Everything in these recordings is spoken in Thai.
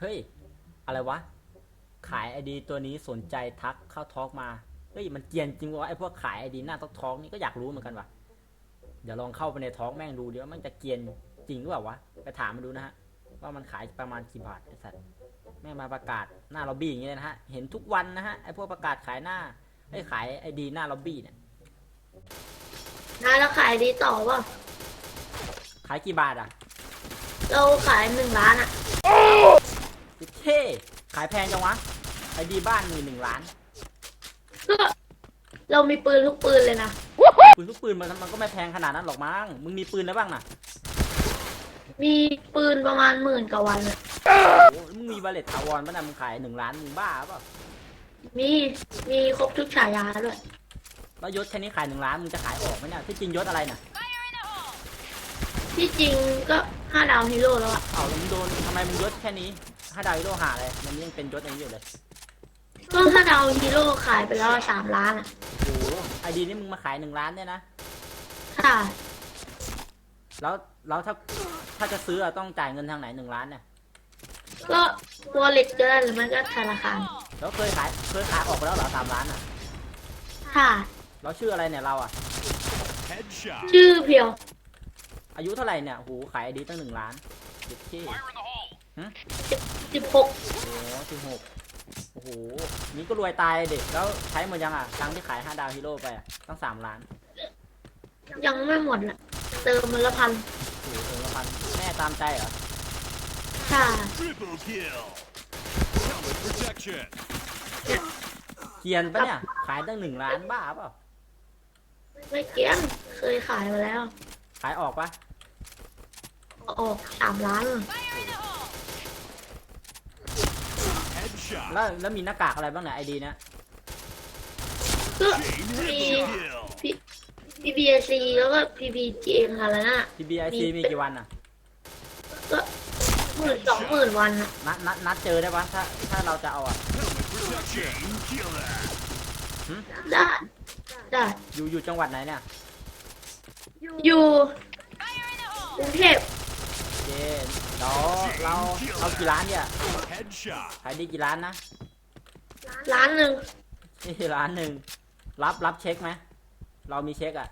เฮ้ย อะไรวะ ขายไอดีตัวนี้สนใจทักเข้าทอล์กมา เฮ้ย มันเกรียนจริงวะไอพวกขายไอดีหน้าทอล์กทอล์กนี่ก็อยากรู้เหมือนกันวะเดี๋ยวลองเข้าไปในทอล์กแม่งดูเดี๋ยวามันจะเกรียนจริงหรือเปล่าวะ ไปถามมันดูนะฮะ ว่ามันขายประมาณกี่บาทไอสัตว์แม่งมาประกาศหน้าล็อบบี้อย่างเงี้ยนะฮะ เห็นทุกวันนะฮะไอพวกประกาศขายหน้าไอขายไอดีหน้าล็อบบี้เนี่ยนะแล้วขายดีต่อเปล่ะขายกี่บาทอะเราขายหนึ่งล้านอะเท่ขายแพงจังวะไอดีบ้านมีหนึ่งล้านก็เรามีปืนทุกปืนเลยนะปืนทุกปืนมันมันก็ไม่แพงขนาดนั้นหรอกมั้ง มึงมีปืนแล้วบ้างน่ะ มีปืนประมาณหมื่นกว่าวันอะโอ้โหมึงมีบาเลตถาวรป่ะนะมึงขายหนึ่งล้านมึงบ้าเปล่ามีมีครบทุกฉายาด้วย แล้วยศแค่นี้ขายหนึ่งล้านมึงจะขายออกไหมเนี่ยที่จริงยศอะไรน่ะ ที่จริงก็ห้าดาวฮีโร่แล้วอะเอาแล้วมึงโดนทำไมมึงยศแค่นี้ ห้าดาวฮีโร่หาเลยมันยังเป็นยศอย่างนี้อยู่เลยก็ห้าดาวฮีโร่ขายไปแล้วสามล้านอะโอ้โหไอดีนี่มึงมาขายหนึ่งล้านเนี่ยนะ ค่ะแล้วแล้วถ้าถ้าจะซื้ออะต้องจ่ายเงินทางไหนหนึ่งล้านเนี่ย ก็วอลเล็ตก็ได้หรือไม่ก็ธนาคารแล้วเคยขายเคยขายออกไปแล้วเหรอสามล้านอะค่ะเราชื่ออะไรเนี่ยเราอะ Headshot. ชื่อเพียวอายุเท่าไหร่เนี่ยโอ้โหขายไอดีตั้งหนึ่งล้านเด็ดที่ สิบหกโอ้โหสิบหกโอ้โห นี่ก็รวยตายเด็กแล้วใช้หมดยังอะตังค์ที่ขายห้าดาวฮีโร่ไปอะตั้งสามล้านยังไม่หมดอะ เติมมันละพันโอ้โหเออละพันแม่ตามใจเหรอ ค่ะ Triple kill. Helmet protection. เกรียนปะเนี่ย ขายตั้งหนึ่งล้านบ้าเปล่า ไม่เกี้ยนเคยขายมาแล้ว ขายออกปะออกสามล้าน Headshot. แล้วแล้วมีหน้ากากอะไรบ้างเนี่ยไอดีเนี่ยก็ Chain มี triple kill. PBSC แล้วก็ PPGM อะไรนะ PBIC มีกี่วันอะก็หมื่นสองหมื่นวันอะนัดนัดนัดเจอได้ปะถ้าถ้าเราจะเอาอะ Helmet protection. Chain killer. ได้ได้อยู่อยู่จังหวัดไหนเนี่ยอยู่กรุงเทพโอเค เดี๋ยวเราเอากี่ล้านเนี่ย Headshot. ขายดีกี่ล้านนะ ร้านหนึ่งนี่ล้านหนึ่งรับรับเช็คไหมเรามีเช็คอะ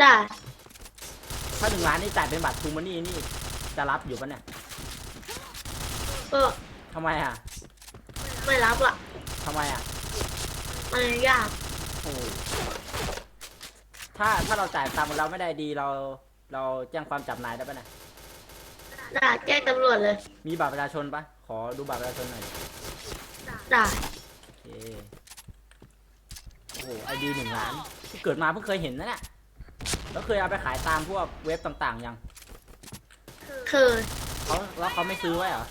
ได้ถ้าหนึ่งล้านนี่จ่ายเป็นบัตรทูมานี่นี่ จะรับอยู่ปะเนี่ยก็ทำไมอะไม่รับอะทำไมอะมันยากโอ้โหถ้าถ้าเราจ่ายตังค์เราไม่ได้ดีเรา เราแจ้งความจับนายได้ปะเนี่ย ได้แจ้งตำรวจเลยมีบัตรประชาชนปะขอดูบัตรประชาชนหน่อยได้โอเคโอ้โหไอดีหนึ่งล้านเกิดมาเพิ่งเคยเห็นนะเนี่ยแล้วเคยเอาไปขายตามพวกเว็บต่างๆยังเคยเขาแล้วเขาไม่ซื้อไว้เหรอ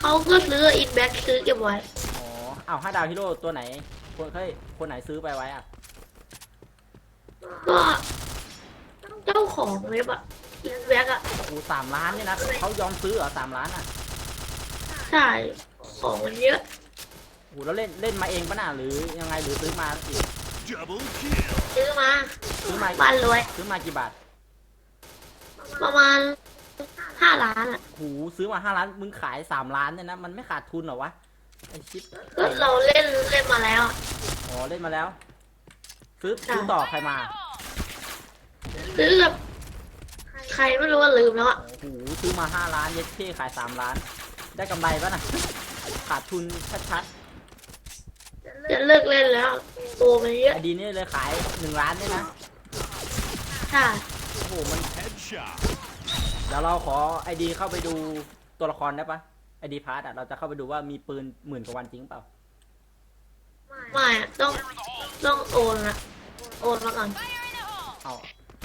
เขาก็ซื้ออินแบ็กซื้อเก็บไว้อ๋อเอาห้าดาวฮีโร่ตัวไหน คนเคยคนไหนซื้อไปไว้อะก็เจ้าของเว็บอะ อินแบ็กอะโอ้โหสามล้านเนี่ยนะเขายอมซื้อเหรอสามล้านอะใช่ของมันเยอะโอ้โหแล้วเล่นเล่นมาเองปะน่ะหรือยังไงหรือซื้อมาอีก Double kill. ซื้อมาซื้อมาบ้านรวย ซื้อมากี่บาทประมาณห้าล้านอะโอ้โหซื้อมาห้าล้านมึงขายสามล้านเนี่ยนะมันไม่ขาดทุนเหรอวะไอชิปก็เราเล่นเล่นมาแล้วอะอ๋อเล่นมาแล้วซื้อซื้อต่อใครมาซื้อกับใค รไม่รู้ว่าลืมแล้วอะโอ้โหซื้อมาห้าล้านเย็ดเท่ขายสามล้าน ได้กำไรปะน่ะ ขาดทุนชัดจะเลิกเล่นแล้วตัวมันเยๆอะไอดีนี่เลยขายหนึ่งล้านเนี่ยนะค่ะโอ้โหมัน Headshot. เดี๋ยวเราขอไอดีเข้าไปดูตัวละครได้ปะไอดีพาร์ตอะเราจะเข้าไปดูว่ามีปืนหมื่นกว่าวันจริงเปล่า ไม่อะต้องต้องโอนอะโอนมาก่อนเอา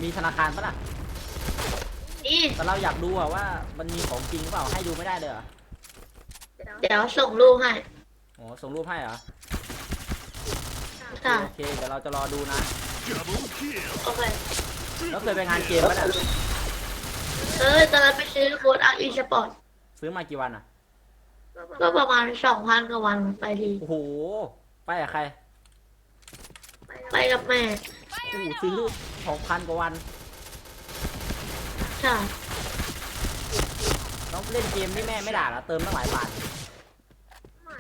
มีธนาคารปะล่ะ นี่แต่เราอยากดูอะว่า มันมีของจริงหรือเปล่าให้ดูไม่ได้เลยเหรอเดี๋ยวส่งรูปให้อ๋อส่งรูปให้เหรอค่ะโอเคเดี๋ยวเราจะรอดูนะ Double kill. โอเคแล้วเคยไปงานเกมปะเนี่ยเออตอนนั้นไปซื้อโค้ดอาร์อีสปอร์ตซื้อมากี่วันอะก็ประมาณสองพันกว่าวันไปทีโอ้โหไปกับใคร ไปกับแม่โอ้โหซื้อสองพันกว่าวัน ค่ะแต้องเล่นเกมนี่แม่ไม่ด่าแล้วเติมตั้งหลายบาท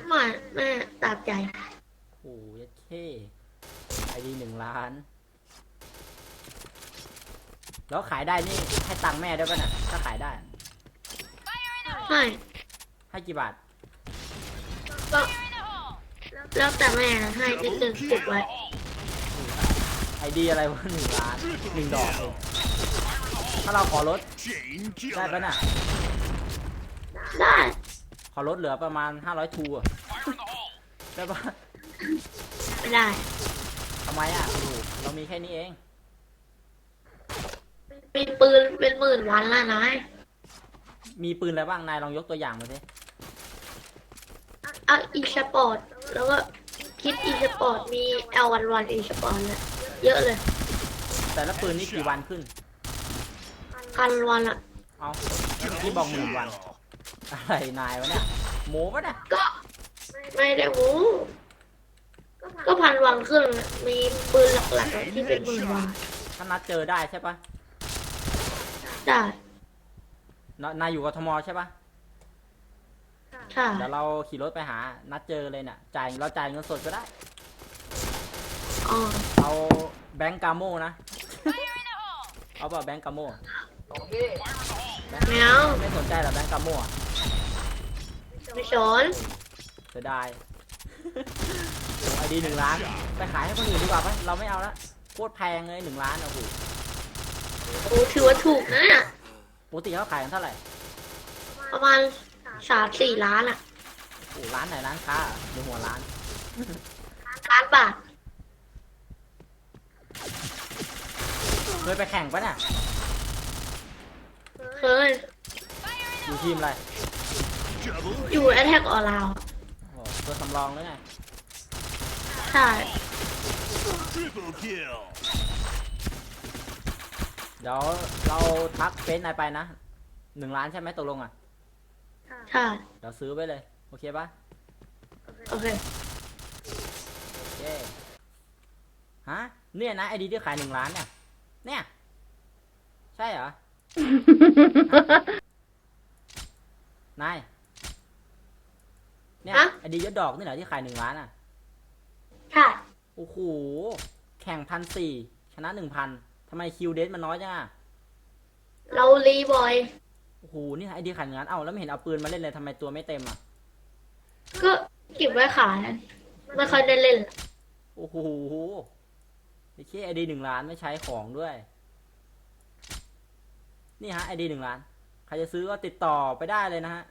ไม่แม่ตามใจโอ้ยดเท่ไอดีหนึ่งล้าน แล้วขายได้นี่ให้ตังค์แม่ด้วยป่ะน่ะถ้าขายได้ ไม่ให้กี่บาท ก็แล้วแต่แม่นะให้นิดนึงเก็บไว้ไอดีอะไรวะหนึ่งล้านหนึ่งดอกเอง ถ้าเราขอลด Chain ได้ป่ะ killer. น่ะได้ ขอลดเหลือประมาณห้าร้อยทูอะได้ปะไม่ได้ ทำไมอะโอ้โหเรามีแค่นี้เองมีปืนเป็นหมื่นวันแล้วนายมีปืนอะไรบ้างนายลองยกตัวอย่างมาสิเอาอีสปอร์ตแล้วก็คิดอีสปอร์ตมีเอลวันวันอีสปอร์ตเลยเยอะเลย แต่ละปืนนี่กี่วันขึ้น พันวันอะเอาที่บอกหมื่นวัน อะไรนายวะเนี่ยโม้ปะเนี่ยก็ไม่ได้หมูก็พันวันขึ้นอะมีปืนหลักๆอะที่เป็นหมื่นวันถ้านัดเจอได้ใช่ปะได้นนายอยู่กทมใช่ปะใช่เดี๋ยวเราขี่รถไปหา นัดเจอเลยเนี่ยจ่ายเราจ่ายเงินสดก็ได้อ๋อเอาแบงก์กาโมนะ เอาเปล่าแบงก์กาโม แมวไม่สนใจเหรอแบงก์กาโมอะไม่สนเสียดายไอดีหนึ่งล้าน ไปขายให้คนอื่นดีกว่าไหมเราไม่เอาละโคตรแพงเลยหนึ่งล้านโอ้โหโอ้ถือว่าถูกนะเนี่ยปกติเขาขายกันเท่าไหร่ ประมาณสามสี่ล้านอะโอ้ร้านไหนร้านค้าหรือหัวร้านล้านบาทเคยไปแข่งปะเนี่ย เคยอยู่ทีมอะไร Double อยู่แอทแทกออนไลน์โอ้ตัวสำรองเลยไงใช่ triple kill. เดี๋ยวเราทักเฟซนายไปนะหนึ่งล้านใช่ไหมตกลงอะ ใช่ เดี๋ยวซื้อไปเลย โอเคปะโอเค โอเคฮะเนี่ยนะไอดีที่ขายหนึ่งล้านเนี่ย เนี่ย ใช่เหรอ นาย เนี่ย ฮะ ไอดียศดอกนี่เหรอที่ขายหนึ่งล้านอะใช่โอ้โห แข่งพันสี่ชนะหนึ่งพันทำไมคิวเดสมันน้อยจังอะ เรารีบอย โอ้โห นี่ไอดีขายหนึ่งล้าน เอ้าแล้วไม่เห็นเอาปืนมาเล่นเลยทำไมตัวไม่เต็มอะ ก็เก็บไว้ขายไม่ค่อยได้เล่น โอ้โหไอ้แค่ไอดีหนึ่งล้านไม่ใช้ของด้วย นี่ฮะไอดีหนึ่งล้าน ใครจะซื้อก็ติดต่อไปได้เลยนะฮะ